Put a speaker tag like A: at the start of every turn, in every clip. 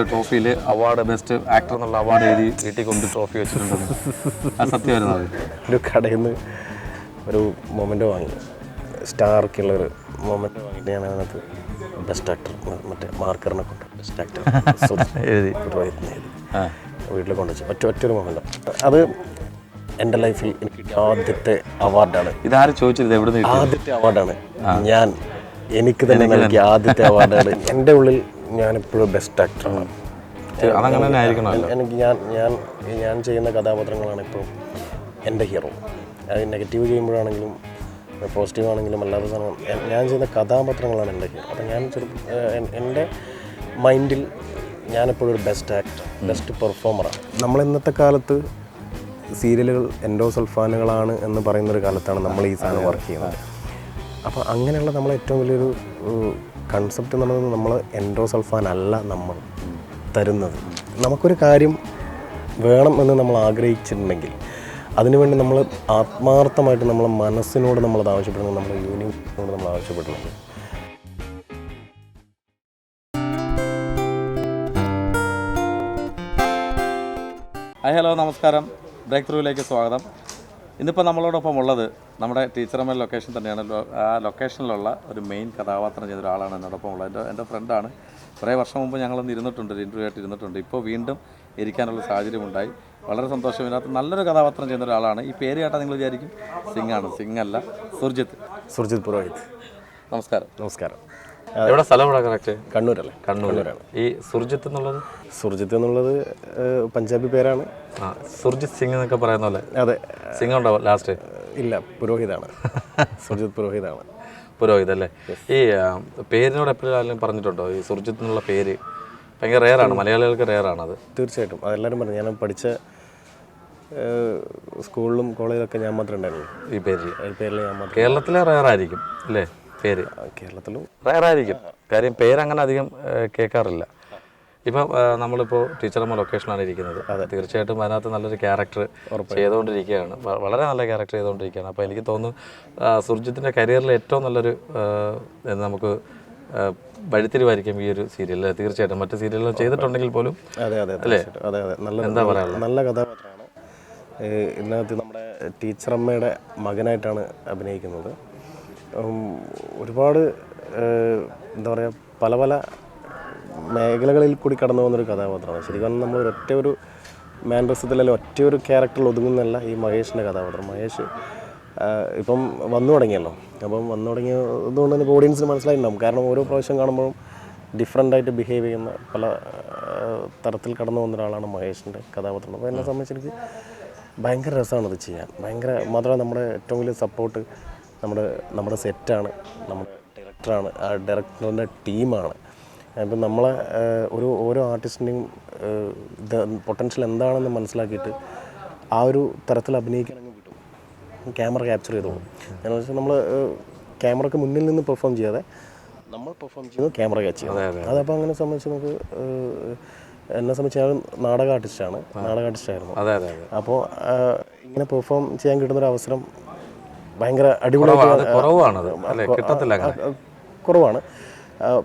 A: ഒരു ട്രോഫിയിൽ award best actor എന്നുള്ള അവാർഡ് എഴുതി വീട്ടിൽ കൊണ്ട് ട്രോഫി വെച്ചിട്ടുണ്ട്. അത് സത്യമായിരുന്നു അത്.
B: ഒരു കടയിൽ നിന്ന് ഒരു മൊമെന്റ് വാങ്ങി. സ്റ്റാർക്കുള്ള ഒരു മൊമെന്റ് വാങ്ങിയിട്ട് ഞാൻ അതിനകത്ത് ബെസ്റ്റ് ആക്ടർ മറ്റേ മാർക്കറിനെ കൊണ്ട് ബെസ്റ്റ് ആക്ടർ
A: എഴുതി.
B: വീട്ടിൽ കൊണ്ടുവച്ചു ഒറ്റ ഒറ്റൊരു മൊമെന്റ് അത് എന്റെ ലൈഫിൽ എനിക്ക് കിട്ടിയ ആദ്യത്തെ അവാർഡാണ്
A: ഇതാരും ചോദിച്ചത് എവിടെ നിന്ന്
B: ആദ്യത്തെ അവാർഡാണ് ഞാൻ എനിക്ക് തന്നെ നൽകിയ ആദ്യത്തെ അവാർഡാണ് എന്റെ ഉള്ളിൽ ഞാനിപ്പോഴും ബെസ്റ്റ് ആക്ടറാണ്
A: അതങ്ങനെ തന്നെ ആയിരിക്കണമല്ലോ.
B: എനിക്ക് ഞാൻ ഞാൻ ഞാൻ ചെയ്യുന്ന കഥാപാത്രങ്ങളാണ് ഇപ്പോൾ എന്റെ ഹീറോ അത് നെഗറ്റീവ് ചെയ്യുമ്പോഴാണെങ്കിലും പോസിറ്റീവ് ആണെങ്കിലും അല്ലാത്ത സാധനം. ഞാൻ ചെയ്യുന്ന കഥാപാത്രങ്ങളാണ് എന്റെ ഹീറോ അപ്പം ഞാൻ ചെറു എന്റെ മൈൻഡിൽ ഞാനെപ്പോഴും ഒരു ബെസ്റ്റ് ആക്ടർ ബെസ്റ്റ് പെർഫോമറാണ് നമ്മൾ ഇന്നത്തെ കാലത്ത് സീരിയലുകൾ എൻഡോ സൾഫാനുകളാണ് എന്ന് പറയുന്നൊരു കാലത്താണ് നമ്മൾ ഈ സാധനം വർക്ക് ചെയ്യുന്നത്. അപ്പോൾ അങ്ങനെയുള്ള നമ്മളെ ഏറ്റവും വലിയൊരു കൺസെപ്റ്റ് എന്ന് പറയുന്നത് നമ്മൾ എൻഡോസൾഫാൻ അല്ല നമ്മൾ തരുന്നത്. നമുക്കൊരു കാര്യം വേണം എന്ന് നമ്മൾ ആഗ്രഹിച്ചിട്ടുണ്ടെങ്കിൽ അതിനുവേണ്ടി നമ്മൾ ആത്മാർത്ഥമായിട്ട് നമ്മൾ മനസ്സിനോട് നമ്മളത് ആവശ്യപ്പെടുന്നത് നമ്മുടെ യൂണിവേഴ്സിനോട് നമ്മൾ ആവശ്യപ്പെടുന്നത്
A: ഹലോ നമസ്കാരം. ബ്രേക്ക് ത്രൂവിലേക്ക് സ്വാഗതം. ഇന്നിപ്പോൾ നമ്മളോടൊപ്പം ഉള്ളത് നമ്മുടെ ടീച്ചറമ്മ ലൊക്കേഷൻ തന്നെയാണ്. ആ ലൊക്കേഷനിലുള്ള ഒരു മെയിൻ കഥാപാത്രം ചെയ്ത ഒരാളാണ് എന്നോടൊപ്പം ഉള്ളത്. എന്റെ എന്റെ ഫ്രണ്ടാണ് കുറേ വർഷം മുമ്പ് ഞങ്ങളൊന്ന് ഇരുന്നിട്ടുണ്ട് ഒരു ഇന്റർവ്യൂ ആയിട്ട് ഇരുന്നിട്ടുണ്ട്. ഇപ്പോൾ വീണ്ടും ഇരിക്കാനുള്ള സാഹചര്യമുണ്ടായി. വളരെ സന്തോഷം. ഇതിനകത്ത് നല്ലൊരു കഥാപാത്രം ചെയ്യുന്ന ഒരാളാണ്. ഈ പേര് കേട്ടാൽ നിങ്ങൾ വിചാരിക്കും സിംഗ് ആണ്. സിംഗ് അല്ല സുർജിത്ത്.
B: സുർജിത് പുരോഹിത്.
A: നമസ്കാരം.
B: നമസ്കാരം.
A: എവിടെ സ്ഥലം ഇവിടെ കറക്റ്റ്
B: കണ്ണൂരല്ലേ?
A: കണ്ണൂരാണ്. ഈ സുർജിത്ത് എന്നുള്ളത്?
B: സുർജിത്ത് എന്നുള്ളത് പഞ്ചാബി പേരാണ്.
A: ആ സുർജിത്ത് സിംഗ് എന്നൊക്കെ പറയുന്ന പോലെ.
B: അതെ.
A: സിംഗ് ഉണ്ടാവും ലാസ്റ്റ്?
B: ഇല്ല പുരോഹിതാണ്. സുർജിത് പുരോഹിതാണ്.
A: പുരോഹിത് അല്ലേ ഈ പേരിനോട് എപ്പോഴും പറഞ്ഞിട്ടുണ്ടോ? ഈ സുർജിത് എന്നുള്ള പേര്? ഭയങ്കര റെയറാണ് മലയാളികൾക്ക് റെയറാണ് അത്.
B: തീർച്ചയായിട്ടും. അതെല്ലാവരും പറഞ്ഞു. ഞാൻ പഠിച്ച സ്കൂളിലും കോളേജിലൊക്കെ ഞാൻ മാത്രമേ ഉണ്ടായിരുന്നു
A: ഈ പേരിൽ
B: ഈ പേരിൽ ഞാൻ മാത്രം
A: കേരളത്തിലെ റെയറായിരിക്കും അല്ലേ? പേര്.
B: കേരളത്തിലും
A: റെയറായിരിക്കും കാര്യം പേരങ്ങനെ അധികം കേൾക്കാറില്ല. ഇപ്പം നമ്മളിപ്പോൾ ടീച്ചറമ്മ ലൊക്കേഷനാണ് ഇരിക്കുന്നത്. അതെ. തീർച്ചയായിട്ടും അതിനകത്ത് നല്ലൊരു ക്യാരക്ടർ ചെയ്തുകൊണ്ടിരിക്കുകയാണ്. വളരെ നല്ല ക്യാരക്ടർ ചെയ്തുകൊണ്ടിരിക്കുകയാണ്. അപ്പോൾ എനിക്ക് തോന്നുന്നു സുർജിത്തിന്റെ കരിയറിൽ ഏറ്റവും നല്ലൊരു നമുക്ക് വഴിത്തിരിവായിരിക്കും ഈ ഒരു സീരിയൽ തീർച്ചയായിട്ടും മറ്റു സീരിയലുകൾ ചെയ്തിട്ടുണ്ടെങ്കിൽ പോലും
B: അതെ അതെ തീർച്ചയായിട്ടും. അതെ അതെ. നല്ല
A: എന്താ പറയുക
B: നല്ല കഥാപാത്രമാണ്. ഇന്നത്തെ ഇതിനകത്ത് നമ്മുടെ ടീച്ചറമ്മയുടെ മകനായിട്ടാണ് അഭിനയിക്കുന്നത്. ഒരുപാട് എന്താ പറയുക പല പല മേഖലകളിൽ കൂടി കടന്നു പോകുന്നൊരു കഥാപാത്രമാണ്. ശരിക്കും നമ്മൾ ഒരൊറ്റ ഒരു മാൻഡ്രസത്തിൽ അല്ലെങ്കിൽ ഒറ്റ ഒരു ക്യാരക്ടറിൽ ഒതുങ്ങുന്നല്ല ഈ മഹേഷിന്റെ കഥാപാത്രം. മഹേഷ് ഇപ്പം വന്നു തുടങ്ങിയല്ലോ. അപ്പം വന്നു തുടങ്ങിയതുകൊണ്ട് തന്നെ ഓഡിയൻസിന് മനസ്സിലായിട്ടുണ്ടാവും കാരണം ഓരോ പ്രാവശ്യം കാണുമ്പോഴും ഡിഫറെന്റ് ആയിട്ട് ബിഹേവ് ചെയ്യുന്ന പല തരത്തിൽ കടന്നു വന്ന ഒരാളാണ് മഹേഷിന്റെ കഥാപാത്രം. അപ്പോൾ എന്നെ സംബന്ധിച്ച് എനിക്ക് ഭയങ്കര രസമാണ് ഇത് ചെയ്യാൻ. ഭയങ്കര മാത്രമല്ല നമ്മുടെ ഏറ്റവും വലിയ സപ്പോർട്ട് നമ്മുടെ നമ്മുടെ സെറ്റാണ് നമ്മുടെ ഡയറക്ടറാണ് ആ ഡയറക്ടറിന്റെ ടീമാണ് ഇപ്പം നമ്മളെ ഒരു ഓരോ ആർട്ടിസ്റ്റിന്റെയും ഇത് പൊട്ടൻഷ്യൽ എന്താണെന്ന് മനസ്സിലാക്കിയിട്ട് ആ ഒരു തരത്തിൽ അഭിനയിക്കണമെങ്കിൽ കിട്ടും ക്യാമറ ക്യാപ്ചർ ചെയ്തു പോകും എന്ന് വെച്ചാൽ നമ്മൾ ക്യാമറക്ക് മുന്നിൽ നിന്ന് പെർഫോം ചെയ്യാതെ നമ്മൾ പെർഫോം ചെയ്യുന്നത് ക്യാമറ ക്യാച്ച് ചെയ്യുന്നത് അതപ്പോൾ അങ്ങനെ സംബന്ധിച്ച് നമുക്ക് എന്നെ സംബന്ധിച്ച് ഞാൻ നാടക ആർട്ടിസ്റ്റാണ്. നാടക ആർട്ടിസ്റ്റായിരുന്നു.
A: അതെ അതെ അതെ.
B: അപ്പോൾ ഇങ്ങനെ പെർഫോം ചെയ്യാൻ കിട്ടുന്നൊരു അവസരം ഭയങ്കര അടിപൊളിയാണ് കുറവാണ്.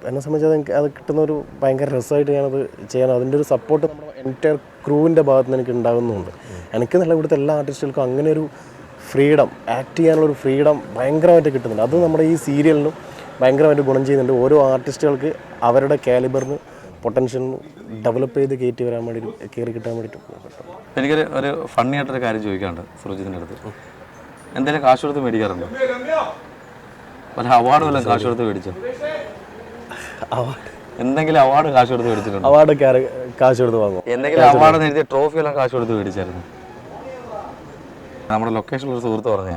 B: എന്നെ സംബന്ധിച്ച് അത് അത് കിട്ടുന്ന ഒരു ഭയങ്കര രസമായിട്ട് ഞാനത് ചെയ്യണം അതിന്റെ ഒരു സപ്പോർട്ട് നമ്മുടെ എന്റയർ ക്രൂവിന്റെ ഭാഗത്ത് നിന്ന് എനിക്ക് ഉണ്ടാകുന്നുണ്ട്. എനിക്ക് നല്ല ഇവിടുത്തെ എല്ലാ ആർട്ടിസ്റ്റുകൾക്കും അങ്ങനെ ഒരു ഫ്രീഡം ആക്ട് ചെയ്യാനുള്ള ഒരു ഫ്രീഡം ഭയങ്കരമായിട്ട് കിട്ടുന്നുണ്ട്. അത് നമ്മുടെ ഈ സീരിയലിനും ഭയങ്കരമായിട്ട് ഗുണം ചെയ്യുന്നുണ്ട്. ഓരോ ആർട്ടിസ്റ്റുകൾക്ക് അവരുടെ കാലിബറിന് പൊട്ടൻഷ്യൽ ഡെവലപ്പ് ചെയ്ത് കയറ്റി വരാൻ വേണ്ടി കയറി കിട്ടാൻ വേണ്ടിയിട്ട്
A: എനിക്കൊരു ഒരു ഫണ്ണി ആയിട്ടൊരു കാര്യം ചോദിക്കാണ്ട് സുർജിത്തിന്റെ അടുത്ത്. എന്തെങ്കിലും കാശ് കൊടുത്ത് മേടിക്കാറുണ്ടോ? അവാർഡ് വല്ലതും കാശ് കൊടുത്ത് മേടിച്ചോ? എന്തെങ്കിലും അവാർഡ് കാശ് കൊടുത്ത് മേടിച്ചിട്ടുണ്ട്?
B: അവാർഡ് കാശ് കൊടുത്ത് വാങ്ങും
A: എന്തെങ്കിലും അവാർഡ് നേടിയ ട്രോഫി എല്ലാം കാശ് കൊടുത്ത് മേടിച്ചായിരുന്നു. നമ്മുടെ ലൊക്കേഷനിൽ ഒരു സുഹൃത്ത് പറഞ്ഞ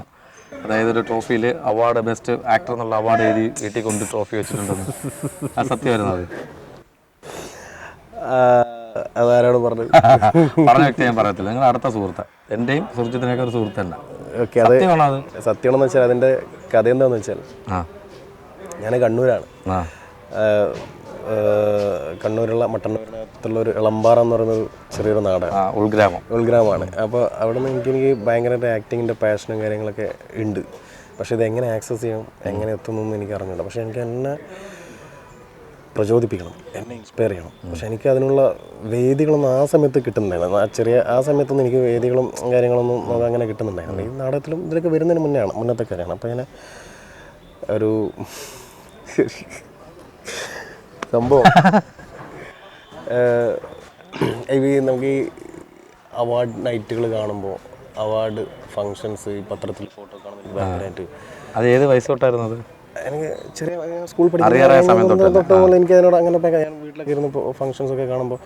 A: അതായത് ഒരു ട്രോഫിയിൽ അവാർഡ് ബെസ്റ്റ് ആക്ടർ എന്നുള്ള അവാർഡ് എഴുതി വീട്ടിൽ കൊണ്ട് ട്രോഫി വെച്ചിട്ടുണ്ടെന്ന്. അത് സത്യമായിരുന്നു അത്.
B: അതാരോട് പറഞ്ഞത്?
A: പറഞ്ഞ വ്യക്തി ഞാൻ പറയത്തില്ല. നിങ്ങൾ അടുത്ത സുഹൃത്ത്. എന്റെയും സുഹൃത്തിനൊക്കെ ഒരു സുഹൃത്തല്ല.
B: ഓക്കെ അത്
A: സത്യമാണോ അത്?
B: സത്യമാണെന്ന് വെച്ചാൽ അതിന്റെ കഥ എന്താണെന്ന് വെച്ചാൽ
A: ആ.
B: ഞാൻ കണ്ണൂരാണ്.
A: ആ.
B: കണ്ണൂരുള്ള മട്ടന്നൂരിനകത്തുള്ള ഒരു ഇളമ്പാറ എന്ന് പറയുന്ന ചെറിയൊരു നാടാണ്
A: ഉൾഗ്രാമം.
B: ഉൾഗ്രാമമാണ് അപ്പോൾ അവിടെ നിന്ന് എനിക്ക് എനിക്ക് ഭയങ്കരമായിട്ട് ആക്ടിങ്ങിന്റെ പാഷനും കാര്യങ്ങളൊക്കെ ഉണ്ട്. പക്ഷെ ഇത് എങ്ങനെ ആക്സസ് ചെയ്യും എങ്ങനെ എത്തുന്നതെന്ന് എനിക്ക് അറിഞ്ഞില്ല പക്ഷെ എനിക്ക് എന്നെ പ്രചോദിപ്പിക്കണം എന്നെ ഇൻസ്പയർ ചെയ്യണം. പക്ഷെ എനിക്ക് അതിനുള്ള വേദികളൊന്നും ആ സമയത്ത് കിട്ടുന്നുണ്ടായിരുന്നു ആ ചെറിയ ആ സമയത്തൊന്നും എനിക്ക് വേദികളും കാര്യങ്ങളൊന്നും നമുക്ക് അങ്ങനെ കിട്ടുന്നുണ്ടായിരുന്നു ഈ നാടകത്തിലും ഇതിലൊക്കെ വരുന്നതിന് മുന്നേ ആണ് മുന്നത്തെ കാര്യമാണ് അപ്പോൾ ഞാൻ ഒരു സംഭവം. നമുക്ക് ഈ അവാർഡ് നൈറ്റുകൾ കാണുമ്പോൾ അവാർഡ് ഫങ്ഷൻസ് ഈ പത്രത്തിൽ ഫോട്ടോ കാണുമ്പോൾ ഭയങ്കരമായിട്ട്
A: അത് ഏത് വയസ്സ് തൊട്ടായിരുന്നത്
B: എനിക്ക് ചെറിയ സ്കൂൾ പഠിക്കുന്ന തൊട്ട് മുതൽ എനിക്ക് അതിനോട് അങ്ങനെ ഞാൻ വീട്ടിലൊക്കെ ഇരുന്ന് ഫങ്ഷൻസ് ഒക്കെ കാണുമ്പോൾ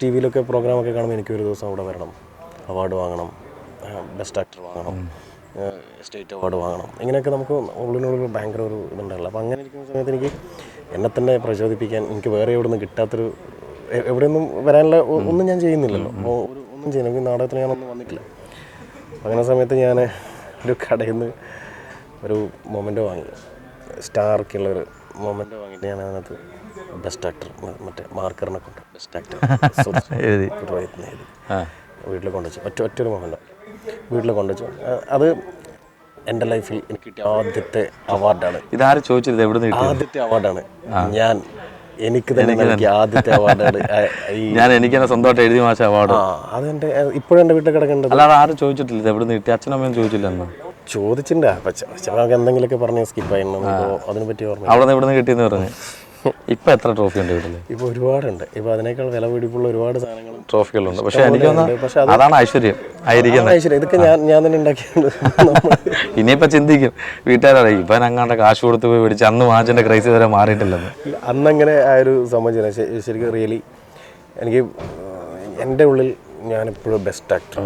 B: ടി വിയിലൊക്കെ പ്രോഗ്രാമൊക്കെ കാണുമ്പോൾ എനിക്ക് ഒരു ദിവസം അവിടെ വരണം. അവാർഡ് വാങ്ങണം. ബെസ്റ്റ് ആക്ടർ വാങ്ങണം. സ്റ്റേറ്റ് അവാർഡ് വാങ്ങണം. ഇങ്ങനെയൊക്കെ നമുക്ക് ഉള്ളിനുള്ളിൽ ഭയങ്കര ഒരു ഇതുണ്ടല്ലോ. അപ്പോൾ അങ്ങനെ ഇരിക്കുന്ന സമയത്ത് എനിക്ക് എന്നെ തന്നെ പ്രചോദിപ്പിക്കാൻ എനിക്ക് വേറെ എവിടെ നിന്ന് കിട്ടാത്തൊരു എവിടെ എവിടെയൊന്നും വരാനുള്ള ഒന്നും ഞാൻ ചെയ്യുന്നില്ലല്ലോ. അപ്പോൾ ഒരു ഒന്നും ചെയ്യുന്നില്ല. എനിക്ക് നാടകത്തിന് ഞാനൊന്നും വന്നിട്ടില്ല. അങ്ങനെ സമയത്ത് ഞാൻ ഒരു കടയിൽ നിന്ന് ഒരു മൊമെന്റ് വാങ്ങി. സ്റ്റാർക്കുള്ള ഒരു മൊമെന്റ് വാങ്ങിയിട്ട് ഞാൻ അതിനകത്ത് ബെസ്റ്റ് ആക്ടർ മറ്റേ മാർക്കറിനെ കൊണ്ട് ബെസ്റ്റ് ആക്ടർ
A: എഴുതി.
B: വീട്ടിൽ കൊണ്ടുവച്ചു. ഒറ്റ ഒറ്റ ഒരു മൊമെന്റ്. വീട്ടിൽ കൊണ്ടുവച്ചു. അത് എന്റെ ലൈഫിൽ എനിക്ക് കിട്ടിയ ആദ്യത്തെ അവാർഡാണ്.
A: ഇതാരും ചോദിച്ചത്? എവിടെ നിന്ന്
B: ആദ്യത്തെ അവാർഡാണ്. ഞാൻ എനിക്ക് തന്നെ നൽകിയ ആദ്യത്തെ അവാർഡാണ്.
A: ഞാൻ എനിക്ക് തന്നെ സ്വന്തമായിട്ട് എഴുതി മാഷ അവാർഡ്.
B: ആ അതെന്റെ ഇപ്പോഴും എന്റെ വീട്ടിൽ കിടക്കേണ്ടത്
A: അല്ലാതെ ആരും ചോദിച്ചിട്ടില്ല. ഇത് എവിടെ നിന്ന് കിട്ടി? അച്ഛനും അമ്മയും ചോദിച്ചില്ലെന്ന്?
B: ചോദിച്ചിട്ടുണ്ട്. പക്ഷേ നമുക്ക് എന്തെങ്കിലുമൊക്കെ പറഞ്ഞ് സ്കിപ്പ് അതിനെ പറ്റി ഓർമ്മ
A: അവിടെ നിന്ന് എവിടെ നിന്ന് കിട്ടിയെന്ന് പറഞ്ഞു? ഇപ്പൊ എത്ര ട്രോഫി ഉണ്ട് വീട്ടിൽ
B: ഇപ്പോൾ ഒരുപാടുണ്ട്. ഇപ്പൊ അതിനേക്കാൾ വില പിടിപ്പുള്ള ഒരുപാട് സാധനങ്ങൾ
A: ട്രോഫികളുണ്ട് പക്ഷെ എനിക്ക് അതാണ് ഐശ്വര്യം. ആയിരിക്കുന്നത്.
B: ഐശ്വര്യം. ഇതൊക്കെ ഞാൻ ഞാൻ തന്നെ ഉണ്ടാക്കിയിട്ടുണ്ട്.
A: ഇനിയിപ്പൊ ചിന്തിക്കും. വീട്ടുകാരെ ഇപ്പൊ അങ്ങാണ്ട് കാശ് കൊടുത്ത് പോയി പിടിച്ച് അന്ന് വാങ്ങിച്ചതിന്റെ ക്രൈസ് വരെ മാറിയിട്ടില്ലെന്ന്.
B: അന്നങ്ങനെ ആ ഒരു സംഭവിച്ചില്ല ശരിക്കും റിയലി എനിക്ക് എന്റെ ഉള്ളിൽ ഞാനിപ്പോഴും ബെസ്റ്റ് ആക്ടർ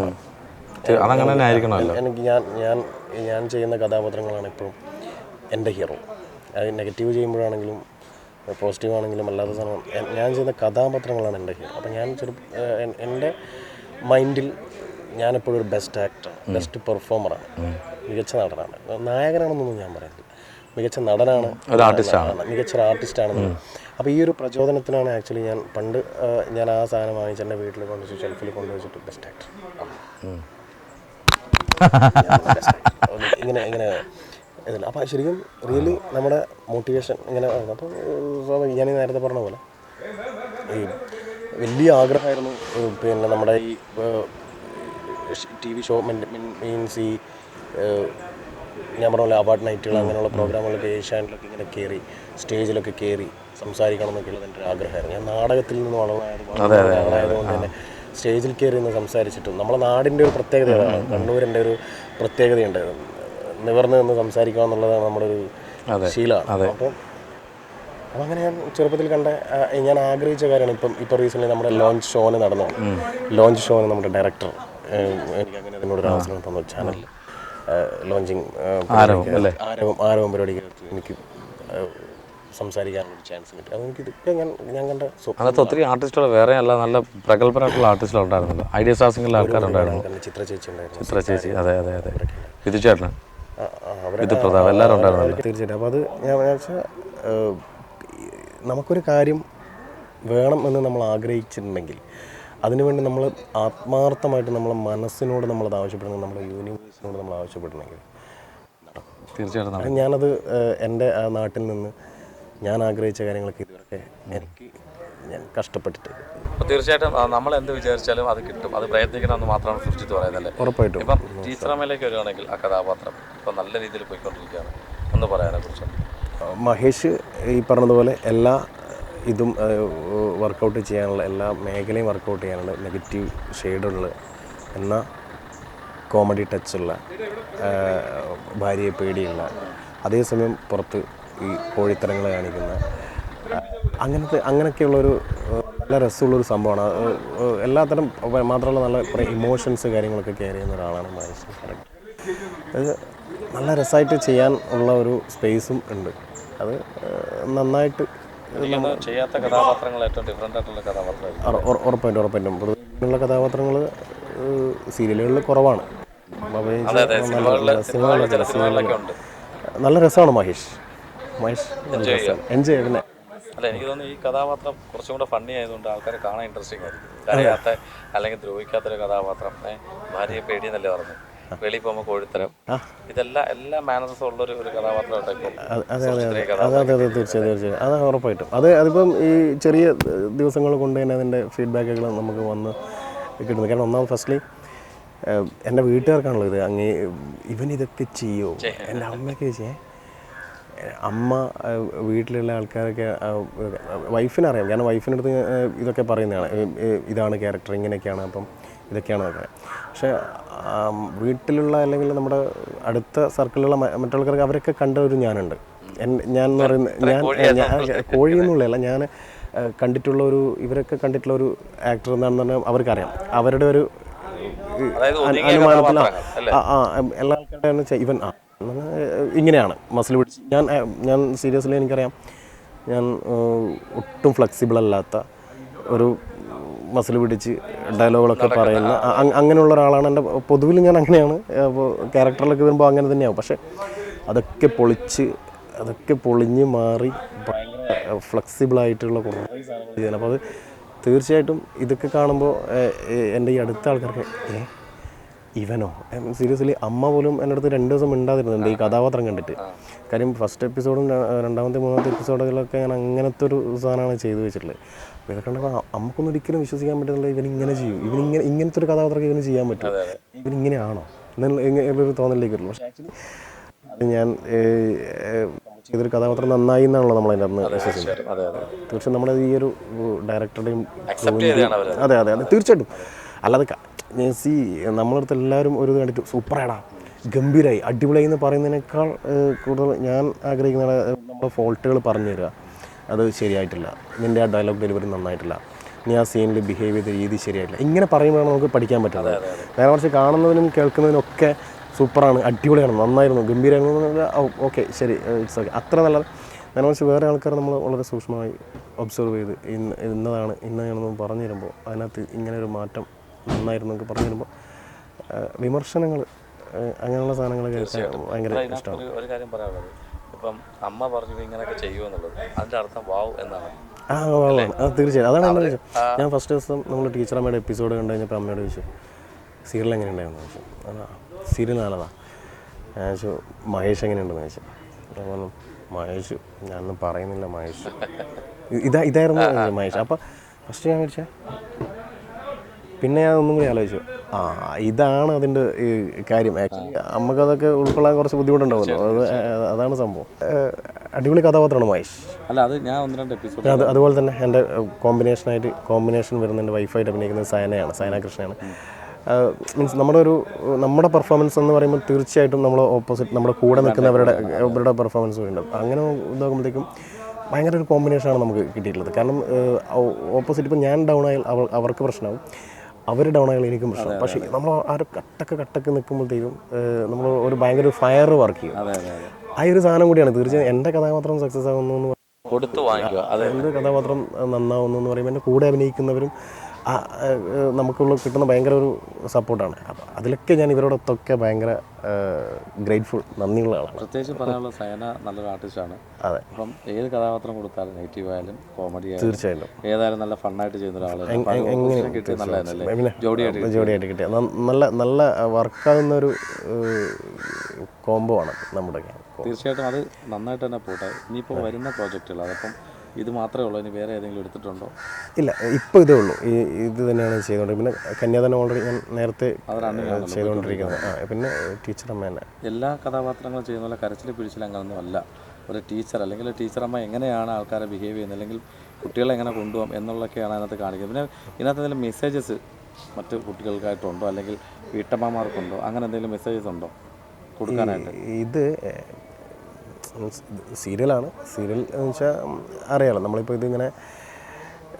A: അതങ്ങനെ തന്നെ ആയിരിക്കണമല്ലോ.
B: എനിക്ക് ഞാൻ ഞാൻ ഞാൻ ചെയ്യുന്ന കഥാപാത്രങ്ങളാണ് ഇപ്പോഴും എന്റെ ഹീറോ അത് നെഗറ്റീവ് ചെയ്യുമ്പോഴാണെങ്കിലും പോസിറ്റീവ് ആണെങ്കിലും അല്ലാത്ത സാധനം ഞാൻ ചെയ്യുന്ന കഥാപാത്രങ്ങളാണ് എന്റെ ഹീറോ. അപ്പം ഞാൻ ചെറു എന്റെ മൈൻഡിൽ ഞാനെപ്പോഴും ഒരു ബെസ്റ്റ് ആക്ടർ ബെസ്റ്റ് പെർഫോമറാണ് മികച്ച നടനാണ്. നായകനാണെന്നൊന്നും ഞാൻ പറയുന്നില്ല മികച്ച നടനാണ്.
A: ഒരു ആർട്ടിസ്റ്റാണ്
B: മികച്ച ഒരു ആർട്ടിസ്റ്റാണ് അപ്പോൾ ഈ ഒരു പ്രചോദനത്തിനാണ് ആക്ച്വലി ഞാൻ പണ്ട് ഞാൻ ആ സാധനം വാങ്ങിച്ച് എന്റെ വീട്ടിൽ കൊണ്ടുവച്ച് ഷെൽഫിൽ കൊണ്ടുവച്ചിട്ട് ബെസ്റ്റ് ആക്ടർ ഇങ്ങനെ ഇങ്ങനെ ഇതില്ല. അപ്പോൾ ശരിക്കും റിയലി നമ്മുടെ മോട്ടിവേഷൻ ഇങ്ങനെ അപ്പോൾ ഞാൻ നേരത്തെ പറഞ്ഞ പോലെ ഈ വലിയ ആഗ്രഹമായിരുന്നു. പിന്നെ നമ്മുടെ ഈ ടി വി ഷോ മീൻസ് ഈ ഞാൻ പറഞ്ഞ പോലെ അവാർഡ് നൈറ്റുകൾ അങ്ങനെയുള്ള പ്രോഗ്രാമുകളൊക്കെ ഏഷ്യാനിലൊക്കെ ഇങ്ങനെ കയറി സ്റ്റേജിലൊക്കെ കയറി സംസാരിക്കണം എന്നൊക്കെയുള്ളത് എന്റെ ഒരു ആഗ്രഹമായിരുന്നു. ഞാൻ നാടകത്തിൽ നിന്ന് വളർന്നായതുകൊണ്ട് തന്നെ സ്റ്റേജിൽ കയറി നിന്ന് സംസാരിച്ചിട്ടും നമ്മളെ നാടിന്റെ ഒരു പ്രത്യേകതയാണ് കണ്ണൂരിന്റെ ഒരു പ്രത്യേകതയുണ്ട് നിവർന്ന് നിന്ന് സംസാരിക്കുക എന്നുള്ളതാണ് നമ്മുടെ ഒരു ശീലമാണ്. അപ്പം അപ്പം അങ്ങനെ ഞാൻ ചെറുപ്പത്തിൽ കണ്ട ഞാൻ ആഗ്രഹിച്ച കാര്യമാണ് ഇപ്പം ഇപ്പോൾ റീസെന്റ് നമ്മുടെ ലോഞ്ച് ഷോന് നടന്നു ലോഞ്ച് ഷോന് നമ്മുടെ ഡയറക്ടർ എനിക്ക് അങ്ങനെ അതിനോടൊരു അവസരം തന്നു. ചാനൽ ലോഞ്ചിങ് ആരവം ആരവം പരിപാടിക്ക് എനിക്ക് സംസാരിക്കാനുള്ള ചാൻസ് കിട്ടി. അതെനിക്ക് ഇതൊക്കെ ഞാൻ ഞാൻ കണ്ട
A: ഒത്തിരി ആർട്ടിസ്റ്റുകൾ വേറെ അല്ല നല്ല പ്രഗത്ഭരായിട്ടുള്ള ആർട്ടിസ്റ്റുകൾ ഉണ്ടായിരുന്നല്ലോ. ഐഡിയ സ്റ്റാർസിംഗിലെ ആൾക്കാരുണ്ടായിരുന്നു.
B: ചിത്ര ചേച്ചി ഉണ്ടായിരുന്നു.
A: ചിത്ര ചേച്ചി അതെ അതെ അതെ.
B: അവരെ
A: വിധു പ്രതാപ് എല്ലാവരും ഉണ്ടായിരുന്നല്ലോ.
B: തീർച്ചയായിട്ടും. അപ്പോൾ അത് ഞാൻ വെച്ചാൽ നമുക്കൊരു കാര്യം വേണം എന്ന് നമ്മൾ ആഗ്രഹിച്ചിട്ടുണ്ടെങ്കിൽ അതിനുവേണ്ടി നമ്മൾ ആത്മാർത്ഥമായിട്ട് നമ്മളെ മനസ്സിനോട് നമ്മളത് ആവശ്യപ്പെടുന്നത് നമ്മുടെ യൂണിവേഴ്സിനോട് നമ്മൾ ആവശ്യപ്പെടണമെങ്കിൽ
A: തീർച്ചയായിട്ടും
B: ഞാനത് എന്റെ ആ നാട്ടിൽ നിന്ന് ഞാൻ ആഗ്രഹിച്ച കാര്യങ്ങളൊക്കെ ഇതുവരെ എനിക്ക് ഞാൻ കഷ്ടപ്പെട്ടിട്ട്.
A: അപ്പോൾ തീർച്ചയായിട്ടും നമ്മൾ എന്ത് വിചാരിച്ചാലും അത് കിട്ടും അത് പ്രയത്നിക്കണം എന്ന് മാത്രമാണ് സൃഷ്ടിച്ച് പറയുന്നത്
B: ഉറപ്പായിട്ടും.
A: ഇപ്പം ടീച്ചറമ്മയിലേക്ക് വരികയാണെങ്കിൽ ആ കഥാപാത്രം ഇപ്പം നല്ല രീതിയിൽ പോയിക്കൊണ്ടിരിക്കുകയാണ് ഒന്ന് പറയാനെ കുറിച്ച്.
B: മഹേഷ് ഈ പറഞ്ഞതുപോലെ എല്ലാ ഇതും വർക്കൗട്ട് ചെയ്യാനുള്ള എല്ലാ മേഖലയും വർക്കൗട്ട് ചെയ്യാനുള്ള നെഗറ്റീവ് ഷെയ്ഡുള്ള എന്നാൽ കോമഡി ടച്ചുള്ള ഭാര്യയെ പേടിയുള്ള അതേസമയം പുറത്ത് ഈ കോഴിത്തരങ്ങൾ കാണിക്കുന്ന അങ്ങനത്തെ അങ്ങനെയൊക്കെയുള്ളൊരു നല്ല രസമുള്ളൊരു സംഭവമാണ്. എല്ലാത്തരം മാത്രമല്ല നല്ല കുറേ ഇമോഷൻസ് കാര്യങ്ങളൊക്കെ കെയർ ചെയ്യുന്ന ഒരാളാണ് മഹേഷ്. അത് നല്ല രസമായിട്ട് ചെയ്യാൻ ഉള്ള ഒരു സ്പേസും ഉണ്ട്. അത് നന്നായിട്ട്
A: ചെയ്യാത്ത കഥാപാത്രങ്ങൾ ഏറ്റവും ഡിഫറെന്റ് ആയിട്ടുള്ള
B: ഉറപ്പായിട്ടും ഉറപ്പായിട്ടും. പൊതുവെയുള്ള കഥാപാത്രങ്ങൾ സീരിയലുകളിൽ കുറവാണ്.
A: സിനിമകളിലൊക്കെ
B: നല്ല രസമാണ് മഹേഷ്. മഹേഷ് എൻജോയ് പിന്നെ
A: അല്ല എനിക്ക് തോന്നുന്നു ഈ കഥാപാത്രം കുറച്ചും കൂടെ ഫണ്ണി ആയതുകൊണ്ട് ആൾക്കാരെ കാണാൻ ഇൻട്രസ്റ്റിംഗ് ആയിരിക്കും. കരയാത്ത അല്ലെങ്കിൽ ദ്രോഹിക്കാത്തൊരു കഥാപാത്രം ഭാര്യയെ പേടിയെന്നല്ലേ പറഞ്ഞു വെളിയിൽ പോകുമ്പോൾ കോഴിത്തരം. ഇതെല്ലാം എല്ലാ മാനസസും ഉള്ള ഒരു ഒരു കഥാപാത്രമായിട്ട് ഇപ്പോൾ
B: അതെ അതെ അതെ.
A: ചെറിയ
B: അതെ അതെ അതെ തീർച്ചയായും തീർച്ചയായും. അത് ഉറപ്പായിട്ടും. അത് അതിപ്പം ഈ ചെറിയ ദിവസങ്ങൾ കൊണ്ട് തന്നെ അതിന്റെ ഫീഡ്ബാക്കുകൾ നമുക്ക് വന്ന് കിട്ടുന്നു. കാരണം ഒന്നാമത് ഫസ്റ്റ്ലി എന്റെ വീട്ടുകാർക്കാണല്ലോ ഇത്. അങ്ങ് ഇവൻ ഇതൊക്കെ ചെയ്യോ. എന്റെ അമ്മയൊക്കെ ചെയ്യേ. അമ്മ വീട്ടിലുള്ള ആൾക്കാരൊക്കെ വൈഫിനറിയാം കാരണം വൈഫിനടുത്ത് അടുത്ത് ഇതൊക്കെ പറയുന്നതാണ്. ഇതാണ് ക്യാരക്ടർ ഇങ്ങനെയൊക്കെയാണ് അപ്പം ഇതൊക്കെയാണ് നോക്കുന്നത് പക്ഷേ വീട്ടിലുള്ള അല്ലെങ്കിൽ നമ്മുടെ അടുത്ത സർക്കിളിലുള്ള മറ്റുള്ളവർക്ക് അവരൊക്കെ കണ്ട ഒരു ഞാനുണ്ട്. ഞാൻ എന്ന് പറയുന്ന ഞാൻ ഞാൻ കോഴി എന്നുള്ളതല്ല ഞാൻ കണ്ടിട്ടുള്ള ഒരു ഇവരൊക്കെ കണ്ടിട്ടുള്ള ഒരു ആക്ടർ എന്താണെന്ന് പറഞ്ഞാൽ അവർക്കറിയാം. അവരുടെ ഒരു അനുമാനത്തിൽ ആ, എല്ലാ ആൾക്കാരുടെ ഇവൻ ആ ഇങ്ങനെയാണ് മസിൽ പിടിച്ച്. ഞാൻ ഞാൻ സീരിയസ്ലി എനിക്കറിയാം ഞാൻ ഒട്ടും ഫ്ലെക്സിബിൾ അല്ലാത്ത ഒരു മസിൽ പിടിച്ച് ഡയലോഗുകളൊക്കെ പറയുന്ന അങ്ങനെയുള്ള ഒരാളാണ് എന്റെ പൊതുവിൽ ഞാൻ അങ്ങനെയാണ്. അപ്പോൾ ക്യാരക്ടറിലൊക്കെ വരുമ്പോൾ അങ്ങനെ തന്നെയാവും. പക്ഷേ അതൊക്കെ പൊളിച്ച് അതൊക്കെ പൊളിഞ്ഞ് മാറി ഭയങ്കര ഫ്ലെക്സിബിളായിട്ടുള്ള കുറേ സാധനങ്ങൾ ചെയ്യാൻ അപ്പോൾ അത് തീർച്ചയായിട്ടും ഇതൊക്കെ കാണുമ്പോൾ എന്റെ ഈ അടുത്ത ആൾക്കാർക്ക് ഇവനോ? സീരിയസ്ലി അമ്മ പോലും എന്റെ അടുത്ത് രണ്ട് ദിവസം മിണ്ടാതിരുന്നുണ്ട് ഈ കഥാപാത്രം കണ്ടിട്ട്. കാര്യം ഫസ്റ്റ് എപ്പിസോഡും രണ്ടാമത്തെ മൂന്നാമത്തെ എപ്പിസോഡുകളൊക്കെ ഞാൻ അങ്ങനത്തെ ഒരു സാധനമാണ് ചെയ്തു വെച്ചിട്ടുള്ളത്. അപ്പോൾ ഇതൊക്കെ കണ്ടപ്പോൾ അമ്മക്കൊന്നും ഒരിക്കലും വിശ്വസിക്കാൻ പറ്റുന്നില്ല ഇവനിങ്ങനെ ഇങ്ങനെ ചെയ്യും ഇവൻ ഇങ്ങനെ ഇങ്ങനത്തെ ഒരു കഥാപാത്രം ഇവന് ചെയ്യാൻ പറ്റും. ഇവൻ ഇങ്ങനെയാണോ? എന്നുള്ള ഒരു തോന്നലിലേക്ക് വരുള്ളൂ പക്ഷേ ആക്ച്വലി അത്. ഞാൻ ചെയ്തൊരു കഥാപാത്രം നന്നായി എന്നാണല്ലോ നമ്മൾ അതിന്റെ അന്ന് വിശ്വസിക്കുന്നത് തീർച്ചയായും നമ്മുടെ ഈ ഒരു ഡയറക്ടറുടെയും അതെ അതെ അതെ തീർച്ചയായിട്ടും. അല്ലാതെ സി നമ്മളടുത്ത് എല്ലാവരും ഒരു ഇത് കണ്ടിട്ട് സൂപ്പറാടാ ഗംഭീരായി. അടിപൊളിയായി എന്ന് പറയുന്നതിനേക്കാൾ കൂടുതൽ ഞാൻ ആഗ്രഹിക്കുന്ന നമ്മുടെ ഫോൾട്ടുകൾ പറഞ്ഞു തരിക അത് ശരിയായിട്ടില്ല. നിന്റെ ആ ഡയലോഗ് ഡെലിവറി നന്നായിട്ടില്ല. നീ ആ സീനിൽ ബിഹേവ് ചെയ്ത രീതി ശരിയായിട്ടില്ല. ഇങ്ങനെ പറയുമ്പോഴാണ് നമുക്ക് പഠിക്കാൻ പറ്റുന്നത്. നേരെ മറിച്ച് കാണുന്നതിനും കേൾക്കുന്നതിനും ഒക്കെ സൂപ്പറാണ്. അടിപൊളിയാണ്. നന്നായിരുന്നു. ഗംഭീരമായിരുന്നു ഓക്കെ ശരി. ഇറ്റ്സ് ഓക്കെ അത്ര നല്ലത്. നേരെ മറിച്ച് വേറെ ആൾക്കാർ നമ്മൾ വളരെ സൂക്ഷ്മമായി ഒബ്സർവ് ചെയ്ത് ഇന്ന് ഇന്നതാണ് ഇന്നതാണെന്ന് പറഞ്ഞു തരുമ്പോൾ അതിനകത്ത് ഇങ്ങനെ ഒരു മാറ്റം നന്നായിരുന്നു എന്നൊക്കെ പറഞ്ഞു വരുമ്പോൾ വിമർശനങ്ങൾ അങ്ങനെയുള്ള സാധനങ്ങൾ കേൾക്കാൻ ഭയങ്കര ഇഷ്ടമാണ്.
A: ഒരു കാര്യം പറയാനുള്ളത്. ഇപ്പം അമ്മ പറഞ്ഞു ഇങ്ങനെയൊക്കെ ചെയ്യുമെന്നുള്ളത് അതിന്റെ അർത്ഥം വാവ് എന്നാണ്.
B: ആ ആ, ആ, തീർച്ചയായും അതാണ് എന്റെ വിഷയം ഞാൻ ഫസ്റ്റ് ദിവസം നമ്മൾ ടീച്ചർ അമ്മയുടെ എപ്പിസോഡ് കണ്ടു കഴിഞ്ഞപ്പോൾ അമ്മയോട് ചോദിച്ചു സീരിയൽ എങ്ങനെ ഉണ്ടായിരുന്നു ചോദിച്ചു. അതാ സീരിയൽ നല്ലതാ. ഞാൻ ചോദിച്ചു മഹേഷ് എങ്ങനെയുണ്ടെന്ന്? ചോദിച്ചു. ഞാൻ പറഞ്ഞു മഹേഷ് ഞാനൊന്നും പറയുന്നില്ല മഹേഷ്. ഇതാ ഇതായിരുന്നു മഹേഷ്. അപ്പോൾ ഫസ്റ്റ് ഞാൻ വിളിച്ച പിന്നെ ഞാൻ ഒന്നും കൂടി ആലോചിച്ചു. ആ ഇതാണ് അതിന്റെ ഈ കാര്യം. ആക്ച്വലി നമുക്കതൊക്കെ ഉൾക്കൊള്ളാൻ കുറച്ച് ബുദ്ധിമുട്ടുണ്ടാവുമല്ലോ. അത് അതാണ് സംഭവം. അടിപൊളി കഥാപാത്രമാണ് മഹേഷ്.
A: അല്ല അത് ഞാൻ ഒന്ന് രണ്ട് എപ്പിസോഡ്
B: അത് അതുപോലെ തന്നെ എന്റെ കോമ്പിനേഷനായിട്ട് കോമ്പിനേഷൻ വരുന്ന എന്റെ വൈഫായിട്ട് അഭിനയിക്കുന്ന സയനയാണ് സയന കൃഷ്ണയാണ്. മീൻസ് നമ്മുടെ ഒരു നമ്മുടെ പെർഫോമൻസ് എന്ന് പറയുമ്പോൾ തീർച്ചയായിട്ടും നമ്മൾ ഓപ്പോസിറ്റ് നമ്മുടെ കൂടെ നിൽക്കുന്നവരുടെ അവരുടെ പെർഫോമൻസ് ഉണ്ടാവും. അങ്ങനെ ഇതാകുമ്പോഴത്തേക്കും ഭയങ്കര ഒരു കോമ്പിനേഷനാണ് നമുക്ക് കിട്ടിയിട്ടുള്ളത്. കാരണം ഓപ്പോസിറ്റ് ഇപ്പോൾ ഞാൻ ഡൗൺ ആയാൽ അവർ അവർക്ക് പ്രശ്നമാവും. അവർ ഡൗൺ ആയാലും എനിക്കും പ്രശ്നം പക്ഷേ നമ്മൾ ആ ഒരു കട്ടക്ക് കട്ടക്ക് നിൽക്കുമ്പോഴത്തേക്കും നമ്മൾ ഒരു ഭയങ്കര ഫയർ വർക്ക് ചെയ്യും. ആ ഒരു സാധനം കൂടിയാണ്. തീർച്ചയായും എന്റെ കഥാപാത്രം സക്സസ് ആകുന്നു എന്ന്
A: കൊടുത്തു വാങ്ങിക്കുക.
B: എന്ത് കഥാപാത്രം നന്നാവുന്നു എന്ന് പറയുമ്പോൾ എന്റെ കൂടെ അഭിനയിക്കുന്നവരും നമുക്കുള്ള കിട്ടുന്ന ഭയങ്കര ഒരു സപ്പോർട്ടാണ്. അപ്പോൾ അതിലൊക്കെ ഞാൻ ഇവരോടൊത്തൊക്കെ ഭയങ്കര ഗ്രേറ്റ്ഫുൾ നന്ദിയുള്ള ആളാണ്.
A: പ്രത്യേകിച്ച് പറയാനുള്ള സയന നല്ലൊരു ആർട്ടിസ്റ്റാണ്
B: അതെ.
A: അപ്പം ഏത് കഥാപാത്രം കൊടുത്താലും നെഗറ്റീവ് ആയാലും കോമഡി ആയാലും
B: തീർച്ചയായും
A: ഏതായാലും നല്ല ഫണ്ണായിട്ട് ചെയ്യുന്ന ഒരാളാണ് ജോഡിയായിട്ട്
B: ജോഡിയായിട്ട് കിട്ടിയ നല്ല നല്ല വർക്കാവുന്ന ഒരു കോംബോ ആണ് നമ്മുടെ
A: തീർച്ചയായിട്ടും അത് നന്നായിട്ട് തന്നെ പോട്ടെ. ഇനിയിപ്പോൾ വരുന്ന പ്രോജക്റ്റുകൾ അതപ്പം ഇത് മാത്രമേ ഉള്ളൂ. ഇനി വേറെ ഏതെങ്കിലും എടുത്തിട്ടുണ്ടോ?
B: ഇല്ല ഇപ്പോൾ ഇതേ ഉള്ളൂ. ഈ ഇത് തന്നെയാണ് ചെയ്തുകൊണ്ടിരിക്കുന്നത് പിന്നെ കന്യാദാനം ഓൾറെഡി ഞാൻ നേരത്തെ ചെയ്തുകൊണ്ടിരിക്കുന്നത് ആ പിന്നെ ടീച്ചർ അമ്മ തന്നെ
A: എല്ലാ കഥാപാത്രങ്ങളും ചെയ്യുന്ന പോലെ കരച്ചിൽ പിടിച്ചിൽ അങ്ങനൊന്നും അല്ല. ഒരു ടീച്ചർ അല്ലെങ്കിൽ ടീച്ചർ അമ്മ എങ്ങനെയാണ് ആൾക്കാരെ ബിഹേവ് ചെയ്യുന്നത്? അല്ലെങ്കിൽ കുട്ടികളെ എങ്ങനെ കൊണ്ടുപോകാം എന്നുള്ളതൊക്കെയാണ് അതിനകത്ത് കാണിക്കുന്നത്. പിന്നെ ഇതിനകത്ത് എന്തെങ്കിലും മെസ്സേജസ് മറ്റ് കുട്ടികൾക്കായിട്ടുണ്ടോ? അല്ലെങ്കിൽ വീട്ടമ്മമാർക്കുണ്ടോ? അങ്ങനെ എന്തെങ്കിലും മെസ്സേജസ് ഉണ്ടോ? കൊടുക്കാനായിട്ട്?
B: ഇത് മീൻസ് സീരിയലാണ്. സീരിയൽ എന്ന് വെച്ചാൽ അറിയാലോ. നമ്മളിപ്പോൾ ഇതിങ്ങനെ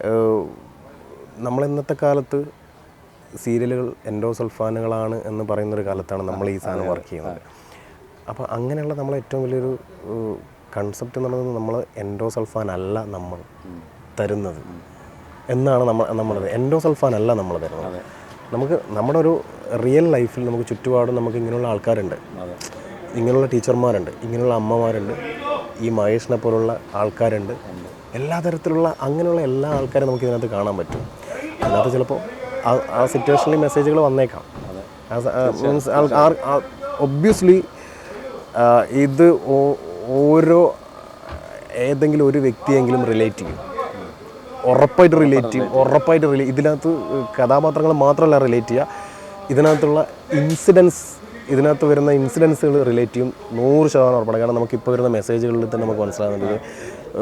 B: നമ്മളിന്നത്തെ നമ്മൾ ഇന്നത്തെ കാലത്ത് സീരിയലുകൾ എൻഡോ സൾഫാനുകളാണ് എന്ന് പറയുന്നൊരു കാലത്താണ് നമ്മൾ ഈ സാധനം വർക്ക് ചെയ്യുന്നത്. അപ്പോൾ അങ്ങനെയുള്ള നമ്മൾ ഏറ്റവും വലിയൊരു കൺസെപ്റ്റ് എന്ന് പറയുന്നത് നമ്മൾ എൻഡോസൾഫാൻ അല്ല നമ്മൾ തരുന്നത് എന്നാണ് നമ്മൾ നമ്മളത് എൻഡോസൾഫാൻ അല്ല നമ്മൾ തരുന്നത്. നമുക്ക് നമ്മുടെ ഒരു റിയൽ ലൈഫിൽ നമുക്ക് ചുറ്റുപാടും നമുക്ക് ഇങ്ങനെയുള്ള ആൾക്കാരുണ്ട്. ഇങ്ങനെയുള്ള ടീച്ചർമാരുണ്ട് ഇങ്ങനെയുള്ള അമ്മമാരുണ്ട് ഈ മഹേഷിനെ പോലുള്ള ആൾക്കാരുണ്ട്. എല്ലാ തരത്തിലുള്ള അങ്ങനെയുള്ള എല്ലാ ആൾക്കാരും നമുക്ക് ഇതിനകത്ത് കാണാൻ പറ്റും. അതിനകത്ത് ചിലപ്പോൾ ആ ആ സിറ്റുവേഷനിൽ മെസ്സേജുകൾ വന്നേക്കാം. മീൻസ് ഒബ്വിയസ്ലി ഇത് ഓരോ ഏതെങ്കിലും ഒരു വ്യക്തിയെങ്കിലും റിലേറ്റ് ചെയ്യും. ഉറപ്പായിട്ട് റിലേറ്റ് ചെയ്യും. ഉറപ്പായിട്ട് റിലേ ഇതിനകത്ത് കഥാപാത്രങ്ങൾ മാത്രമല്ല റിലേറ്റ് ചെയ്യുക. ഇതിനകത്തുള്ള ഇൻസിഡൻസ് ഇതിനകത്ത് വരുന്ന ഇൻസിഡൻസുകൾ റിലേറ്റ് ചെയ്യും നൂറ് ശതമാനം ഉറപ്പാണ്. കാരണം നമുക്ക് ഇപ്പോൾ വരുന്ന മെസ്സേജുകളിൽ തന്നെ നമുക്ക് മനസ്സിലാകുന്നത്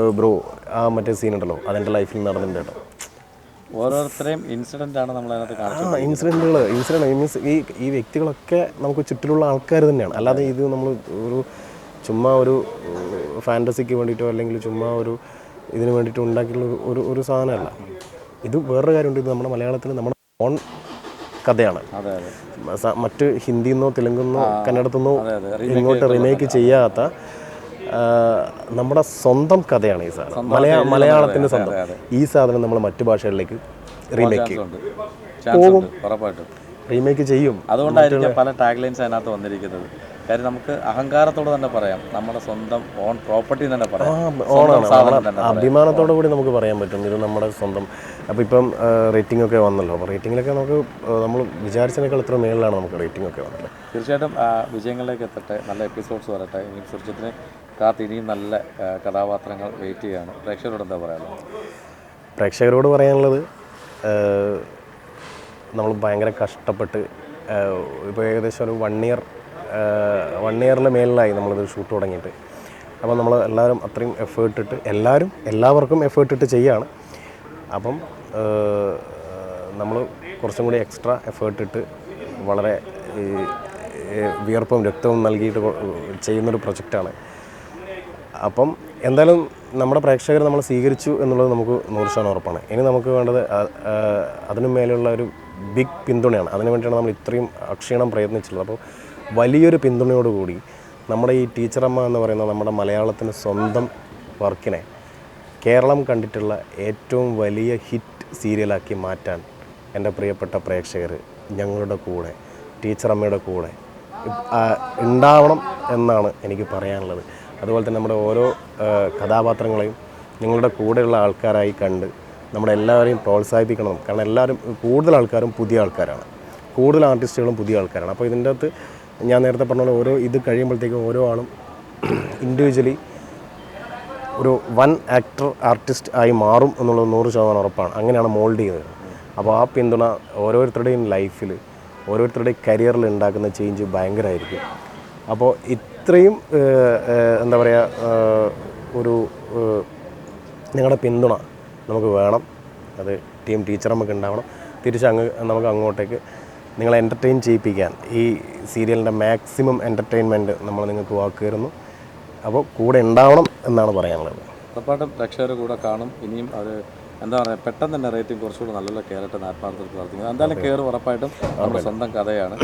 B: ബ്രോ ആ മറ്റേ സീൻ ഉണ്ടല്ലോ അതെന്റെ ലൈഫിൽ നടന്നിട്ടുണ്ട് കേട്ടോ.
A: ഓരോരുത്തരെയും ഇൻസിഡന്റ് ആണ് നമ്മൾ അതിനകത്ത് കാണിച്ചത്.
B: ആ ഇൻസിഡന്റുകൾ ഇൻസിഡന്റ് മീൻസ് ഈ ഈ വ്യക്തികളൊക്കെ നമുക്ക് ചുറ്റിലുള്ള ആൾക്കാർ തന്നെയാണ്. അല്ലാതെ ഇത് നമ്മൾ ഒരു ചുമ്മാ ഒരു ഫാന്റസിക്ക് വേണ്ടിയിട്ടോ അല്ലെങ്കിൽ ചുമ്മാ ഒരു ഇതിന് വേണ്ടിയിട്ട് ഉണ്ടാക്കിയുള്ള ഒരു- ഒരു ഒരു സാധനമല്ല. ഇത് വേറൊരു കാര്യമുണ്ട്. ഇത് നമ്മുടെ മലയാളത്തിൽ നമ്മുടെ ഓൺ കഥയാണ്. മറ്റ് ഹിന്ദിന്നോ തെലുങ്കെന്നോ കന്നഡത്തുനിന്നോ ഇങ്ങോട്ട് റിമേക്ക് ചെയ്യാത്ത നമ്മുടെ സ്വന്തം കഥയാണ് ഈ സാധനം. മലയാ മലയാളത്തിന്റെ സ്വന്തം. ഈ സാധനം നമ്മൾ മറ്റു ഭാഷകളിലേക്ക് റീമേക്ക്
A: ചെയ്യും.
B: റീമേക്ക് ചെയ്യും.
A: അതുകൊണ്ടായിരിക്കും പല ടാഗ് ലൈൻസ് അതിനകത്ത് വന്നിരിക്കുന്നത്. കാര്യം നമുക്ക് അഹങ്കാരത്തോടെ തന്നെ പറയാം. നമ്മുടെ സ്വന്തം ഓൺ പ്രോപ്പർട്ടി തന്നെ പറയാം.
B: അഭിമാനത്തോടു കൂടി നമുക്ക് പറയാൻ പറ്റും. ഇത് നമ്മുടെ സ്വന്തം. അപ്പോൾ ഇപ്പം റേറ്റിംഗ് ഒക്കെ വന്നല്ലോ. അപ്പോൾ റേറ്റിങ്ങിലൊക്കെ നമുക്ക് നമ്മൾ വിചാരിച്ചതിനേക്കാൾ ഇത്ര മേളിലാണ് നമുക്ക് റേറ്റിംഗ് ഒക്കെ വന്നത്.
A: തീർച്ചയായിട്ടും വിജയങ്ങളിലേക്ക് എത്തട്ടെ. നല്ല എപ്പിസോഡ്സ് വരട്ടെ. ഇനി സുരക്ഷത്തിന് കാത്ത് ഇനിയും നല്ല കഥാപാത്രങ്ങൾ വെയിറ്റ് ചെയ്യാണ്. പ്രേക്ഷകരോട് എന്താ പറയാനുള്ളത്?
B: പ്രേക്ഷകരോട് പറയാനുള്ളത് നമ്മൾ ഭയങ്കര കഷ്ടപ്പെട്ട് ഇപ്പോൾ ഏകദേശം ഒരു വൺ ഇയർ വൺ ഇയറിന് മേളിലായി നമ്മളിത് ഷൂട്ട് തുടങ്ങിയിട്ട്. അപ്പോൾ നമ്മൾ എല്ലാവരും അത്രയും എഫേർട്ട് ഇട്ട് എല്ലാവരും എല്ലാവർക്കും എഫേർട്ട് ഇട്ട് ചെയ്യാണ്. അപ്പം നമ്മൾ കുറച്ചും കൂടി എക്സ്ട്രാ എഫേർട്ട് ഇട്ട് വളരെ വിയർപ്പും രക്തവും നൽകിയിട്ട് ചെയ്യുന്നൊരു പ്രൊജക്റ്റാണ് അപ്പം എന്തായാലും നമ്മുടെ പ്രേക്ഷകർ നമ്മൾ സ്വീകരിച്ചു എന്നുള്ളത് നമുക്ക് നൂറ് ശതമാനം ഉറപ്പാണ്. ഇനി നമുക്ക് വേണ്ടത് അതിനു മേലെയുള്ള ഒരു ബിഗ് പിന്തുണയാണ്. അതിനു വേണ്ടിയാണ് നമ്മൾ ഇത്രയും അക്ഷീണം പ്രയത്നിച്ചിട്ടുള്ളത്. അപ്പോൾ വലിയൊരു പിന്തുണയോടുകൂടി നമ്മുടെ ഈ ടീച്ചറമ്മ എന്ന് പറയുന്ന നമ്മുടെ മലയാളത്തിന് സ്വന്തം വർക്കിനെ കേരളം കണ്ടിട്ടുള്ള ഏറ്റവും വലിയ ഹിറ്റ് സീരിയലാക്കി മാറ്റാൻ എന്റെ പ്രിയപ്പെട്ട പ്രേക്ഷകർ ഞങ്ങളുടെ കൂടെ ടീച്ചറമ്മയുടെ കൂടെ ഉണ്ടാവണം എന്നാണ് എനിക്ക് പറയാനുള്ളത്. അതുപോലെ തന്നെ നമ്മുടെ ഓരോ കഥാപാത്രങ്ങളെയും നിങ്ങളുടെ കൂടെയുള്ള ആൾക്കാരായി കണ്ട് നമ്മുടെ എല്ലാവരെയും പ്രോത്സാഹിപ്പിക്കണം. കാരണം എല്ലാവരും കൂടുതൽ ആൾക്കാരും പുതിയ ആൾക്കാരാണ്. കൂടുതൽ ആർട്ടിസ്റ്റുകളും പുതിയ ആൾക്കാരാണ്. അപ്പോൾ ഇതിന്റെ അകത്ത് ഞാൻ നേരത്തെ പറഞ്ഞ പോലെ ഓരോ ഇത് കഴിയുമ്പോഴത്തേക്കും ഓരോ ആളും ഇൻഡിവിജ്വലി ഒരു വൺ ആക്ടർ ആർട്ടിസ്റ്റ് ആയി മാറും എന്നുള്ളത് നൂറ് ശതമാനം ഉറപ്പാണ്. അങ്ങനെയാണ് മോൾഡ് ചെയ്യുന്നത്. അപ്പോൾ ആ പിന്തുണ ഓരോരുത്തരുടെയും ലൈഫിൽ ഓരോരുത്തരുടെയും കരിയറിൽ ഉണ്ടാക്കുന്ന ചേഞ്ച് ഭയങ്കരമായിരിക്കും അപ്പോൾ ഇത്രയും എന്താ പറയുക ഒരു നിങ്ങളുടെ പിന്തുണ നമുക്ക് വേണം. അത് ടീം ടീച്ചർ നമുക്ക് ഉണ്ടാവണം. തിരിച്ച് അങ്ങ് നമുക്ക് അങ്ങോട്ടേക്ക് നിങ്ങളെ എന്റർടൈൻ ചെയ്യിപ്പിക്കാൻ ഈ സീരിയലിന്റെ മാക്സിമം എന്റർടൈൻമെന്റ് നമ്മൾ നിങ്ങൾക്ക് വാക്കുകയായിരുന്നു അപ്പോൾ കൂടെ ഉണ്ടാവണം എന്നാണ് പറയാനുള്ളത്.
A: ഉറപ്പായിട്ടും പ്രേക്ഷകർ കൂടെ കാണും. ഇനിയും അവർ എന്താ പറയുക പെട്ടെന്ന് തന്നെ റേറ്റിംഗ് കുറച്ചുകൂടി നല്ല കയറട്ടെ ആത്മാർത്ഥത്തിൽ പ്രാർത്ഥിക്കുന്നത് എന്തായാലും കയറും ഉറപ്പായിട്ടും നമ്മുടെ സ്വന്തം കഥയാണ്.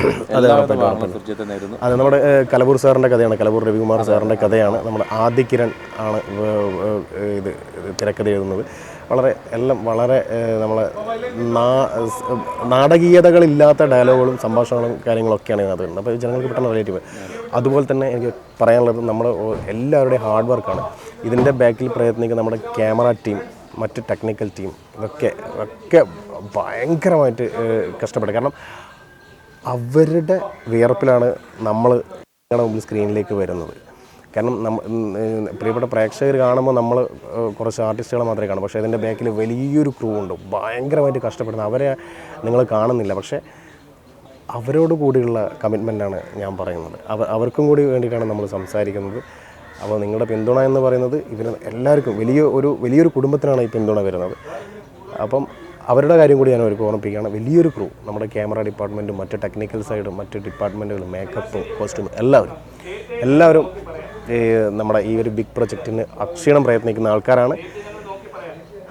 A: സുർജിത്തെ നേരുന്നു.
B: അത് നമ്മുടെ കലബൂർ സാറിന്റെ കഥയാണ്. കലബൂർ രവികുമാർ സാറിന്റെ കഥയാണ്. നമ്മുടെ ആദ്യ കിരൺ ആണ് ഇത് തിരക്കഥ എഴുതുന്നത്. വളരെ എല്ലാം വളരെ നമ്മൾ നമ്മളെ നാടകീയതകളില്ലാത്ത ഡയലോഗുകളും സംഭാഷണങ്ങളും കാര്യങ്ങളൊക്കെയാണ് ഇതിനകത്ത് വരുന്നത്. അപ്പോൾ ജനങ്ങൾക്ക് പെട്ടെന്ന് റിലേറ്റീവ് അതുപോലെ തന്നെ എനിക്ക് പറയാനുള്ളത് നമ്മുടെ എല്ലാവരുടെയും ഹാർഡ് വർക്കാണ് ഇതിന്റെ ബാക്കിൽ പ്രയത്നിക്കുന്ന നമ്മുടെ ക്യാമറ ടീം മറ്റ് ടെക്നിക്കൽ ടീം ഇതൊക്കെ ഒക്കെ ഭയങ്കരമായിട്ട് കഷ്ടപ്പെടും. കഷ്ടപ്പെട്ടു കാരണം അവരുടെ വിയർപ്പിലാണ് നമ്മൾ മുമ്പിൽ സ്ക്രീനിലേക്ക് വരുന്നത്. കാരണം പ്രിയപ്പെട്ട പ്രേക്ഷകർ കാണുമ്പോൾ നമ്മൾ കുറച്ച് ആർട്ടിസ്റ്റുകളെ മാത്രമേ കാണൂ. പക്ഷേ അതിന്റെ ബാക്കിൽ വലിയൊരു ക്രൂ ഉണ്ട്. ഭയങ്കരമായിട്ട് കഷ്ടപ്പെടുന്നത് അവരെ നിങ്ങൾ കാണുന്നില്ല. പക്ഷേ അവരോട് കൂടിയുള്ള കമ്മിറ്റ്മെന്റാണ് ഞാൻ പറയുന്നത്. അവ അവർക്കും കൂടി വേണ്ടിയിട്ടാണ് നമ്മൾ സംസാരിക്കുന്നത്. അപ്പോൾ നിങ്ങളുടെ പിന്തുണ എന്ന് പറയുന്നത് ഇതിന് എല്ലാവർക്കും വലിയ ഒരു വലിയൊരു കുടുംബത്തിനാണ് ഈ പിന്തുണ വരുന്നത്. അപ്പം അവരുടെ കാര്യം കൂടി ഞാൻ അവർക്ക് ഓർമ്മിപ്പിക്കുകയാണ്. വലിയൊരു ക്രൂ നമ്മുടെ ക്യാമറ ഡിപ്പാർട്ട്മെന്റും മറ്റ് ടെക്നിക്കൽ സൈഡും മറ്റ് ഡിപ്പാർട്ട്മെന്റുകളും മേക്കപ്പും കോസ്റ്റ്യൂം എല്ലാവരും. എല്ലാവരും നമ്മുടെ ഈ ഒരു ബിഗ് പ്രൊജക്റ്റിന് അക്ഷീണം പ്രയത്നിക്കുന്ന ആൾക്കാരാണ്.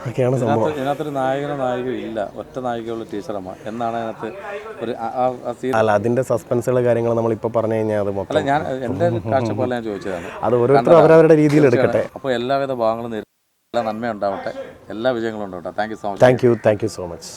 B: ഒക്കെയാണ് സംഭവം.
A: ഇതിനകത്ത് ഇതിനകത്തൊരു നായകനോ നായികയോ ഇല്ല. ഒറ്റ നായികയുള്ള ടീച്ചറമ്മ എന്നാണ് അതിനകത്ത് ഒരു
B: അല്ല അതിന്റെ സസ്പെൻസുള്ള കാര്യങ്ങൾ നമ്മളിപ്പോൾ പറഞ്ഞു കഴിഞ്ഞാൽ അത് മൊത്തം
A: അല്ല ഞാൻ എന്റെ കാഴ്ചപ്പാടിൽ ഞാൻ ചോദിച്ചതാണ്.
B: അത് ഓരോരുത്തരും അവരവരുടെ രീതിയിൽ എടുക്കട്ടെ.
A: അപ്പോൾ എല്ലാവിധ ഭാഗങ്ങളും എല്ലാ നന്മ ഉണ്ടാവട്ടെ എല്ലാ വിജയങ്ങളും ഉണ്ടാവട്ടെ. Thank you so much
B: thank you thank you so much